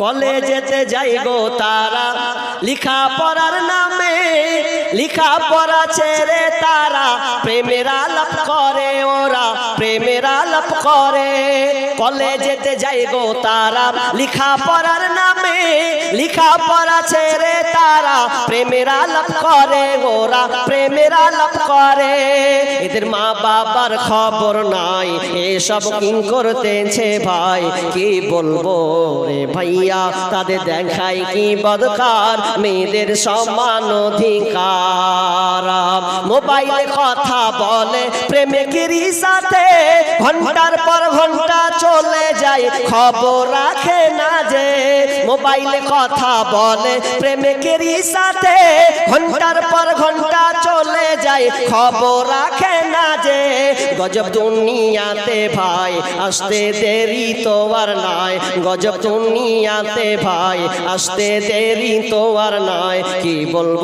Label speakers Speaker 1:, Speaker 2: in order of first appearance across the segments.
Speaker 1: কলেজেতে যাই গো তারা। লিখা পড়ার নামে লিখা পড়া ছেড়ে তারা। প্রেমের আলাপ করে ওরা প্রেমের আলাপ করে। কলেজেতে যাই গো তারা। লিখা পড়ার নামে লিখা পড়া ছেড়ে তারা। প্রেমের আলাপ করে ওরা প্রেমের আলাপ করে। এদের মা বাবার খবর নাই এসব কিং করতেছে ভাই। কি বলব রে ভাইয়া? তাদের দেখায় কি বদকার? মেয়েদের সমান অধিকার। মোবাইলে কথা বলে প্রেমিকেরই সাথে ঘণ্টার পর ঘণ্টা চলে যায়। খবর রাখে না যে মোবাইলে কথা বলে প্রেমিকেরই সাথে ঘণ্টার পর ঘণ্টা চলে যায়। খবর রাখে না যে গজব দুনিয়াতে ভাই, আসতে দেরি তো আর নাই। গজব দুনিয়াতে ভাই, আসতে দেরি তো আর নাই। কি বলব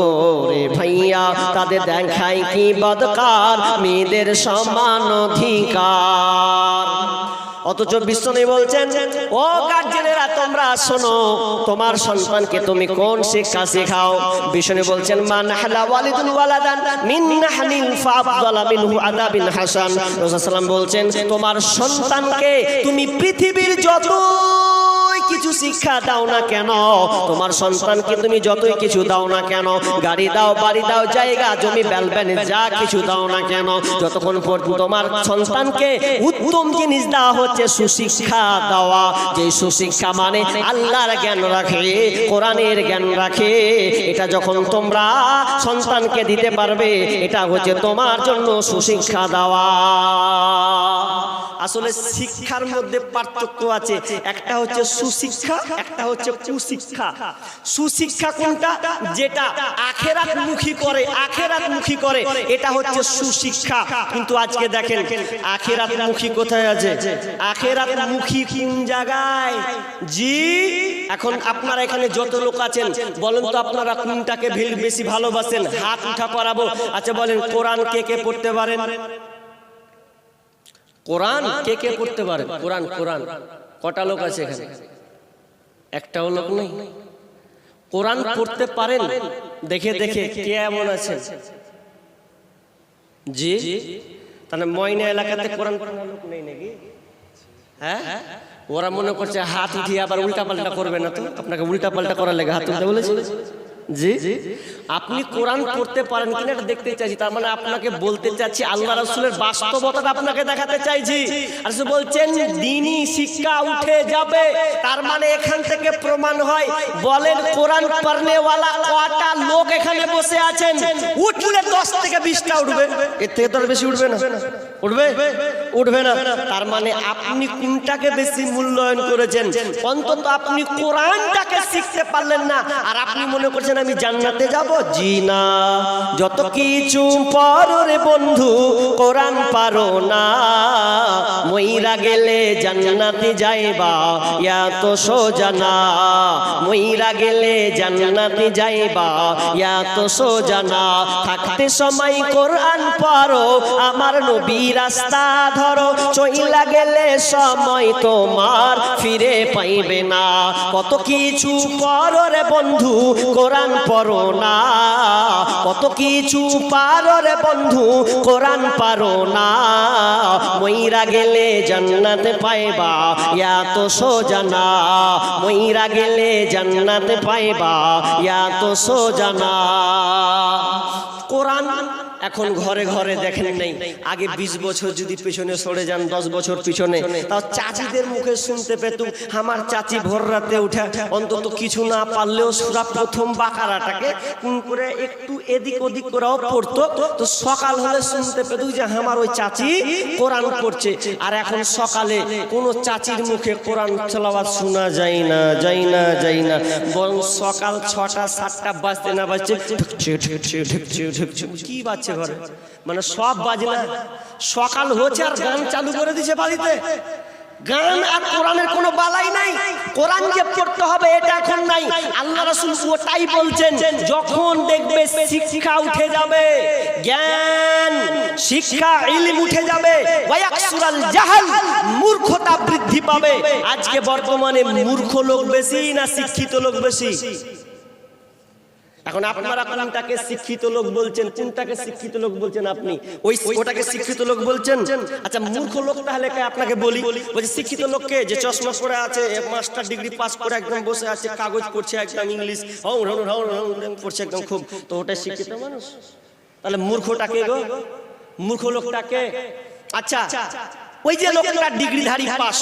Speaker 1: রে ভাইয়া, তাদের দেখায় কি বদকার? মেয়েদের সমান অধিকার। অথচ বিশ্বনী বলছেন, ও গার্জেনেরা, তোমরা শোনো, তোমার সন্তানকে তুমি কোন শিক্ষা শেখাও? বিশ্বনী বলছেন, মান হালা ওয়ালিদুল ওয়ালাদান মিন নাহলিন ফাআফদালা মিনহু আদাবিন হাসান। রাসূল বলছেন, তোমার সন্তানকে তুমি পৃথিবীর যত কিছু শিক্ষা দাও না কেন? তোমার সন্তানকে তুমি যতই কিছু দাও না কেন? গাড়ি দাও, বাড়ি দাও, জায়গা, জমি বেলবেন যা কিছু দাও না কেন? যতক্ষণ পর্যন্ত তোমার সন্তানকে উত্তম জিনিস দেওয়া হচ্ছে, সুশিক্ষা দেওয়া, যে সুশিক্ষা মানে আল্লাহর জ্ঞান রাখে, কোরআনের জ্ঞান রাখে, এটা যখন তোমরা সন্তানকে দিতে পারবে, এটা হচ্ছে তোমার জন্য সুশিক্ষা দেওয়া। আসলে শিক্ষার মধ্যে পার্থক্য আছে, একটা হচ্ছে সুশিক্ষা? একটা হচ্ছে কুশিক্ষা। সুশিক্ষা কোনটা? যেটা আখেরাত মুখী করে, আখেরাত মুখী করে, এটা হচ্ছে সুশিক্ষা। কিন্তু আজকে দেখেন, আখেরাত মুখী কোথায় আছে? আখেরাত মুখী কোন জায়গায়? জি, এখন আপনারা এখানে যত লোক আছেন, বলেন তো আপনারা কোনটাকে বেশি ভালোবাসেন? হাত উঠা করাবো আচ্ছা বলেন, কোরআন কে কে পড়তে পারেন? কোরআন কে কে পড়তে পারে কোরআন কোরআন। কটা লোক আছে এখানে? একটাও লোক নেই। কোরআন পড়তে পারেন দেখে দেখে কে এমন আছে জি। তাহলে ময়না এলাকাতে কোরআন পড়ানোর লোক নেই নাকি? হ্যাঁ? ওরা মনে করছে হাত উঠিয়ে আবার উল্টা পাল্টা করবে না তো। আপনাকে উল্টা পাল্টা করার লেগে হাত উঠতে বলেছে। জি? আপনি কোরআন পড়তে পারেন কিনা এটা দেখতে চাইছি তার মানে আপনাকে বলতে চাচ্ছি আল্লাহ রাসূলের বাস্তবতাটা আপনাকে দেখাতে চাইছি। আর সে বলছেন দিনই শিক্ষা উঠে যাবে। তার মানে এখান থেকে প্রমাণ হয় বলেন কোরআন পড়নেওয়ালা কটা লোক এখানে বসে আছেন? উঠলে দশ থেকে বিশটা উঠবে। এর থেকে তো বেশি উঠবে না। উঠবে উঠবে? না। তার মানে আপনি কোনটাকে বেশি মূল্যায়ন করেছেন? অন্তত আপনি কোরআনটাকে শিখতে পারলেন না। আর আপনি মনে করছেন আমি জান্নাতে যাব? জি না। যত কিছু পরে বন্ধু, কোরআন পারো না। মইরা গেলে জান্নাতে যাইবা, ইয়া তো সোজা না। মইরা গেলে জান্নাতে যাইবা, ইয়া তো সোজা না। থাকতে সময় কোরআন পড়ো, আমার নবী রাস্তা ধরো। চইলা গেলে সময় তোমার ফিরে পাইবে না। কত কিছু পড়ো রে বন্ধু, কোরআন পড়ো না। কত কিছু পারো রে বন্ধু, কোরআন পারো না। মইরা গেলে জান্নাতে পাইবা, ইয়া তো সোজা না। মইরা গেলে জান্নাতে পাইবা, ইয়া তো সোজা না। কোরআন এখন ঘরে ঘরে দেখেন নেই। আগে ২০ বছর যদি পিছনে সরে যান দশ বছর পিছনে। তাও চাচিদের মুখে শুনতে পেতুম আমার চাচি ভোর রাতে উঠে অন্তত কিছু না পারলেও সুরা প্রথম বাকারাটাকে কোন করে একটু এদিক ওদিক করেও পড়তো। তো সকাল হলে শুনতে পেতুম যে আমার ওই চাচি কোরআন পড়ছে। আর এখন সকালে কোনো চাচির মুখে কোরআন চলাবাদ শোনা যায় না যায় না যায় না বরং সকাল ছটা সাতটা বাজতে না বাজছে কি বাজছে ঘরে। মানে সব বাজে না। সকাল হচ্ছে আর গান চালু করে দিছে বাড়িতে। গান আর কোরআনের কোনো বালাই নাই। কোরআন যে পড়তে হবে এটা এখন নাই। আল্লাহ রাসূল ওটাই বলছেন, যখন দেখবে শিক্ষা উঠে যাবে, জ্ঞান, শিক্ষা, ইলম উঠে যাবে, ওয়ায়াকসুরাল জাহাল, মূর্খতা বৃদ্ধি পাবে। আজকে বর্তমানে মূর্খ লোক বেশি না শিক্ষিত লোক বেশি? এখন আপনারা কোনটাকে শিক্ষিত লোক বলছেন, কোনটাকে শিক্ষিত লোক বলছেন আপনি? ওই ওটাকে শিক্ষিত লোক বলছেন? আচ্ছা মূর্খ লোক তাহলে আপনাকে বলি? বলছি, শিক্ষিত লোককে যে চশমা পরে আছে মাস্টার ডিগ্রি পাস করে একদম বসে আছে, কাগজ পড়ছে একদম ইংলিশ, হৌ হৌ হৌ হৌ পড়ছে একদম খুব। তো ওটাই শিক্ষিত মানুষ? তাহলে মূর্খটাকে গো, মূর্খ লোকটাকে? আচ্ছা ওই যে লোকটা ডিগ্রিধারী পাস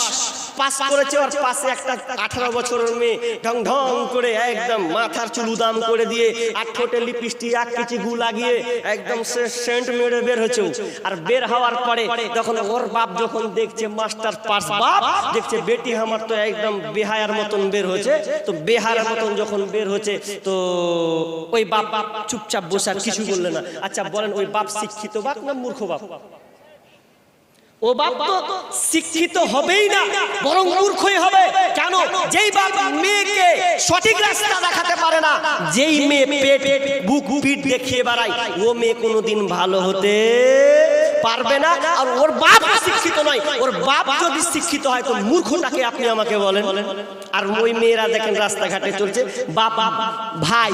Speaker 1: পাস করেছে, ওর পাশে একটা আঠারো বছরের মেয়ে ঢং ঢং করে একদম মাথার চুল উদাম করে দিয়ে আর ঠোঁটে লিপস্টিক, এক কিছু গু লাগিয়ে একদম সে সেন্ট মেরে বের হচ্ছে আর বের হওয়ার পরে যখন ওর বাপ যখন দেখছে মাস্টার পাস বাপ, দেখছে বেটি আমার তো একদম বেহায়ার মতন বের হচ্ছে তো বেহায়ার মতন যখন বের হচ্ছে তো ওই বাপ বাপ চুপচাপ বসে আর কিছু বললে না। আচ্ছা বলেন ওই বাপ শিক্ষিত বাপ না মূর্খ বাপ? ও বাপ তো শিক্ষিত হবেই না, বরং মূর্খই হবে। কেন? যেই বাপ মেয়েকে সঠিক রাস্তা দেখাতে পারে না, যেই মেয়ে পেট, বুক, পিঠ দেখিয়ে বেড়ায়, ও মেয়ে কোনোদিন ভালো হতে পারবে না। আর ওর বাপ শিক্ষিত নয়, ওর বাপ যদি শিক্ষিত হয়, তো মূর্খটাকে আপনি আমাকে বলেন। আর ওই মেয়েরা দেখেন রাস্তাঘাটে চলছে। বাপ, ভাই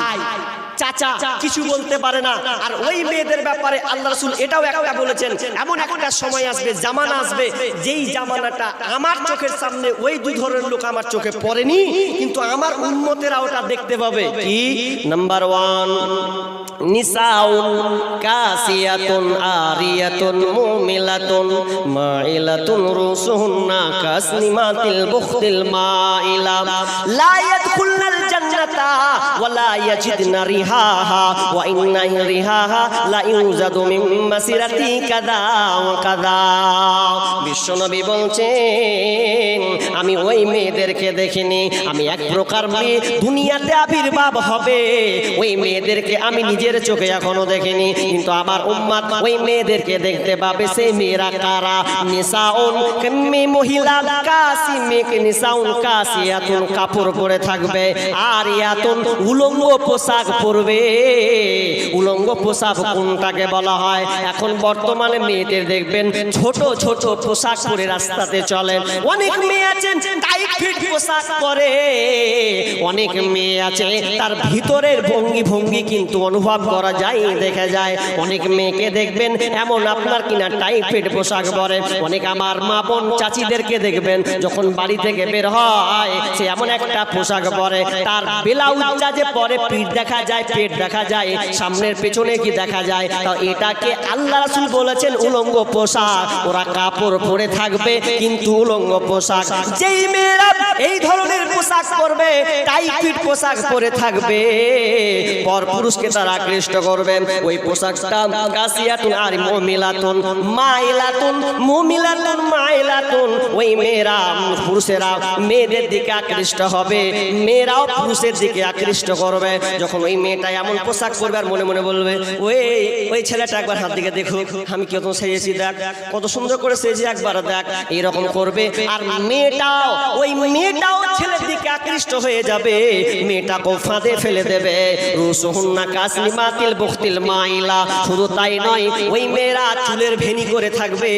Speaker 1: চাচা কিছু বলতে পারে না। আর ওই মেয়েদের ব্যাপারে আল্লাহ রসুল এটাও একটা বলেছেন। এমন একটা সময় আসবে জামানা আসবে যেই জামানাটা আমার চোখের সামনে ওই দুই ধরনের লোক আমার চোখে পড়েনি। কিন্তু আমার উন্মতেরা ওটা দেখতে পাবে। কি? নাম্বার ওয়ান নিসাউন কাসিয়াতুন, আরিয়াতুন, মুমিলাতুন মাইলাতুন রুসুহুন্না কাসনিমাতিল বুখতিল মাইলা লা ইয়াদখুলনাল জান্নাতা ওয়ালা ইয়াজিদনা রিহাহা ওয়া ইন্না রিহাহা লা ইউজাদু মিন মাসিরাতি কাদা ওয়া কাদা বিশ্বনবী বলছেন, আমি ওই মেয়েদেরকে দেখিনি। আমি এক প্রকার মেয়ে দুনিয়াতে আবির্ভাব হবে। ওই মেয়েদেরকে আমি নিজের চোখে এখনও দেখিনি। কিন্তু আমার উম্মাদ ওই মেয়েদেরকে দেখতে পাবে। সেই মেয়েরা কারা? নিসাউন মহিলা কাসি মেয়েকে নিসাউন কাসিয়াতুন কাপড় পরে থাকবে। আর ইয়াতুন উলঙ্গ পোশাক পরবে। উলঙ্গ পোশাক কোনটাকে বলা হয়? এখন বর্তমানে মেয়েদের দেখবেন ছোট ছোট পোশাক পরে রাস্তাতে চলেন। অনেক মেয়ে আছেন টাইট ফিট পোশাক পরে। অনেক মেয়ে আছে, তার ভিতরের ভঙ্গি ভঙ্গি কিন্তু অনুভব করা যায়, দেখা যায়। অনেক মেয়েকে দেখবেন, এমন আপনার কিনা টাইট ফিট পোশাক পরে। অনেক আমার মা বোন চাচিদেরকে দেখবেন, যখন বাড়ি থেকে বের হয়, সে এমন একটা পোশাক পরে। তার ব্লাউজটা যে পরে পিঠ দেখা যায়, পেট দেখা যায়, সামনের পেছনে কি দেখা যায়, তা এটাকে আল্লাহ রাসূল বলেছেন উলঙ্গ পোশাক। ওরা কাপড় পরে থাকবে, কিন্তু উলঙ্গ পোশাক। যেই মেয়েরা এই ধরনের পোশাক পরবে টাইট ফিট পোশাক পরে থাকবে, পর পুরুষকে তারা আকৃষ্ট করবে ওই পোশাকটা কাসিয়াতুন আর মুমিলাতুন, মাইলাতুন মুমিলাতুন, মাইলাতুন। ওই মেয়েরা, পুরুষেরা মেয়েদের দিকে আকৃষ্ট হবে। মেয়েরাও পুরুষের দিকে আকৃষ্ট করবে। যখন ওই মেয়েটা এমন পোশাক পরবে আর মনে মনে বলবে, ওই ওই ছেলেটা একবার হাত দিকে দেখো, আমি কত সেজেছি, দেখ, কত সুন্দর করে সেজে একবার দেখ, এইরকম করবে। আর মেয়েটাও, ওই মেয়েটাও ছেলের দিকে আকৃষ্ট হয়ে যাবে। মেয়েটাকে ফাঁদে ফেলে দেবে। রুসুহুন্না কাসনি মাতিল বখতিল মাইলা। শুধু তাই নয়, ওই মেয়েরা চুলের ভেনি করে থাকবে।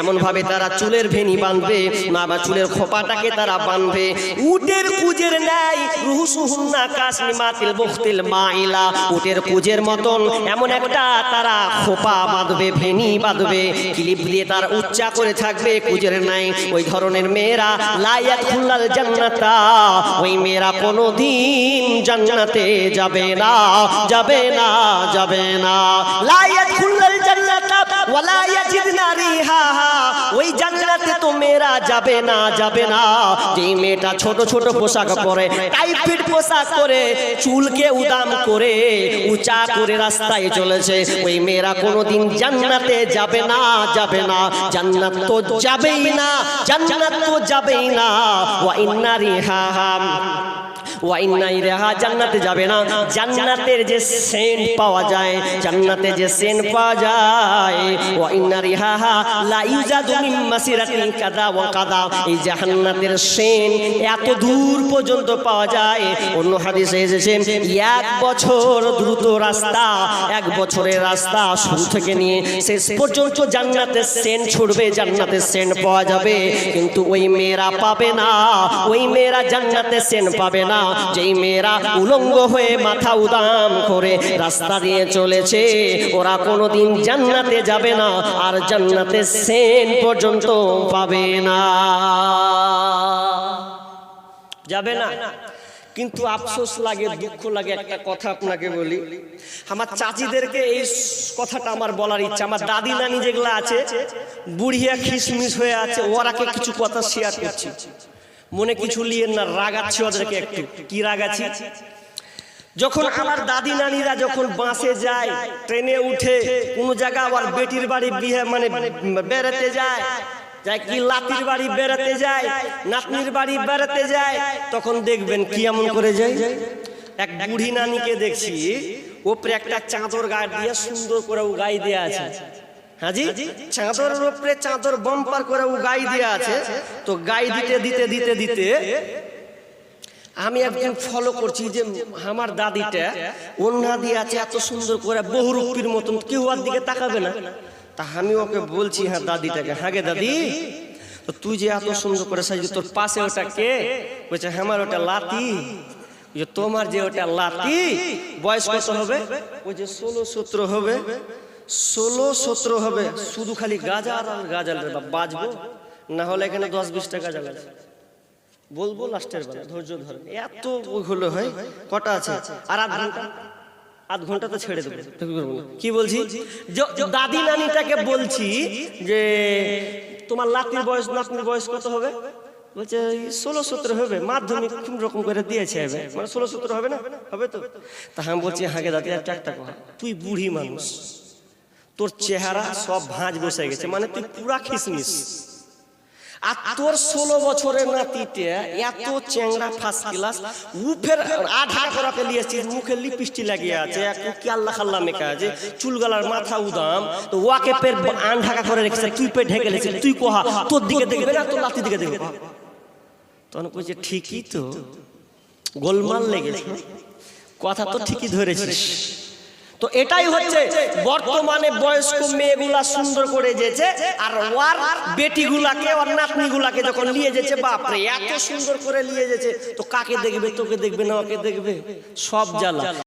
Speaker 1: এমন ভাবে তারা চুলের ভেনি বাঁধবে, না বা চুলের খোপাটাকে তারা বাঁধবে। উটের কুজের নাই রুসুহুন্না কাসনি মাতিল বখতিল মাইলা। উটের কুজের মতন এমন একটা তারা খোপা বাঁধবে, ভেনি বাঁধবে। ক্লিপ দিয়ে তার উচ্চা করে থাকবে কুজের নাই ওই ধরনের মেয়েরা, লায়াত খুল্লাল জান্নাতা। ওই মেয়েরা কোনোদিন জান্নাতে যাবে না, যাবে না, যাবে না। লায়াত খুল্লাল জান্নাতা, ওয়ালা ইয়াজিদনা রিহাহা ওই জান্নাতে তো মেয়েরা যাবে না যাবে না। যেই মেয়েটা ছোট ছোট পোশাক পরে টাইট পোশাক পরে, চুলকে উদাম করে, উঁচা করে রাস্তায় চলেছে, ওই মেয়েরা কোনোদিন জান্নাতে যাবে না যাবে না। জান্নাত তো যাবেই না, জান্নাত তো যাবেই না। ওয়া ইন্না রিহাহা। ওয়াইনাই রেহা জান্নাতে যাবে না। জান্নাতের যে সেন্ট পাওয়া যায়, জান্নাতে যে সেন্ট পাওয়া যায় ওয়াইনা রিহা লা ইউজাদু মিন মাসিরাতিন কাদা ওয়া কাদা এই জান্নাতের সেন্ট এত দূর পর্যন্ত পাওয়া যায়। অন্য হাদিসে এসেছে, এক বছর দ্রুত রাস্তা, এক বছরের রাস্তা শুরু থেকে নিয়ে শেষ পর্যন্ত জান্নাতের সেন্ট ছুটবে, জান্নাতের সেন্ট পাওয়া যাবে। কিন্তু ওই মেয়েরা পাবে না, ওই মেয়েরা জান্নাতে সেন পাবে না। যেই মেয়েরা উলঙ্গ হয়ে মাথা উদাম করে রাস্তা দিয়ে চলেছে, ওরা কোনোদিন জান্নাতে যাবে না, আর জান্নাতে সেন পর্যন্ত পাবে না। যাবে না। কিন্তু আফসোস লাগে, দুঃখ লাগে, একটা কথা আপনাকে বলি। আমার চাচিদেরকে এই কথাটা আমার বলার ইচ্ছা। আমার দাদি নানি যেগুলো আছে, বুড়িয়া খিসমিস হয়ে আছে, ওরাকে কিছু কথা শেয়ার করছি। মনে কিছু নিয়ে না রাগাচ্ছি ওদেরকে একটু। কি রাগাচ্ছি? যখন আমার দাদি নানিরা যখন বাসে যায় ট্রেনে উঠে কোনো জায়গা আবার বেটির বাড়ি বিয়ে মানে বেড়াতে যায় যায়। কি লাতির বাড়ি বেড়াতে যায় নাতনির বাড়ি বেড়াতে যায় তখন দেখবেন কি এমন করে যায়। এক বুড়ি নানিকে দেখছি ওপরে একটা চাদর গায়ে দিয়ে সুন্দর করে ও গায়ে দেওয়া আছে। হাজি চাদরের উপরে চাদর বম্পার করে ও গায়ে দেওয়া আছে। তো গায়ে দিতে দিতে দিতে দিতে আমি একদিন ফলো করছি যে আমার দাদিটা ওন্না দিয়ে আছে এত সুন্দর করে বহুরূপীর মতন কেউ আর দিকে তাকাবে না। তা আমি ওকে বলছি হ্যাঁ দাদিটাকে হ্যাঁ গে দাদি। তো তুই যে এত সুন্দর করে সাজি তোর পাশে ওটা কে? বলছে হ্যাঁ আমার ওটা লাতি। তোমার যে ওটা লাতি বয়স কত হবে? ওই যে ষোলো সূত্র হবে। ষোলো, সতেরো হবে। শুধু খালি গাজাল আর গাজাল বাজবো না হলে এখানে দশ, বিশ টাকা গাজাল আছে বলব লাস্টের বেলা, ধৈর্য ধরে। এত হলো হয়, কটা আছে? আর আধ ঘণ্টা? আধ ঘণ্টা তো ছেড়ে দেবো। কি বলছি? দাদি নানিটাকে বলছি যে, তোমার লাতির বয়স, নাতনির বয়স কত হবে? বলছে ষোলো, সতেরো হবে। মাধ্যমিক কোন রকম করে দিয়েছে হবে মানে ষোলো, সতেরো হবে না? হবে তো? তা আমি বলছি হাগে দাদি একটা একটা কথা। তুই বুড়ি মানুষ। তোর চেহারা সব ভাঁজ বসে গেছে মানে তুই পুরা খিসমিস। আর তোর ষোলো বছরের নাতিতে এত চেংড়া ফার্স্ট ক্লাস উফের আধা করাকে নিয়েছিস মুখে লিপস্টিক লাগিয়ে আছে একটু কি আল্লাহ খাল্লা মেখে আছে চুলগালার মাথা উদাম তো ওয়াকে পেট আন ঢাকা করে রেখেছে তুই পেট ঢেকে রেখেছিস তুই কোহা তোর দিকে দেখবে না তোর নাতি দিকে দেখবে তখন কইছে ঠিকই তো গোলমাল লেগেছে। কথা তো ঠিকই ধরেছিস। তো এটাই হচ্ছে বর্তমানে বয়স্ক মেয়েগুলা সুন্দর করে যেছে আর ওয়ার বেটিগুলাকে ওর নাতনিগুলাকে যখন নিয়ে যেছে বাপরে, এত সুন্দর করে নিয়ে যেছে তো কাকে দেখবে, তোকে দেখবে না, ওকে দেখবে? সব জ্বালা।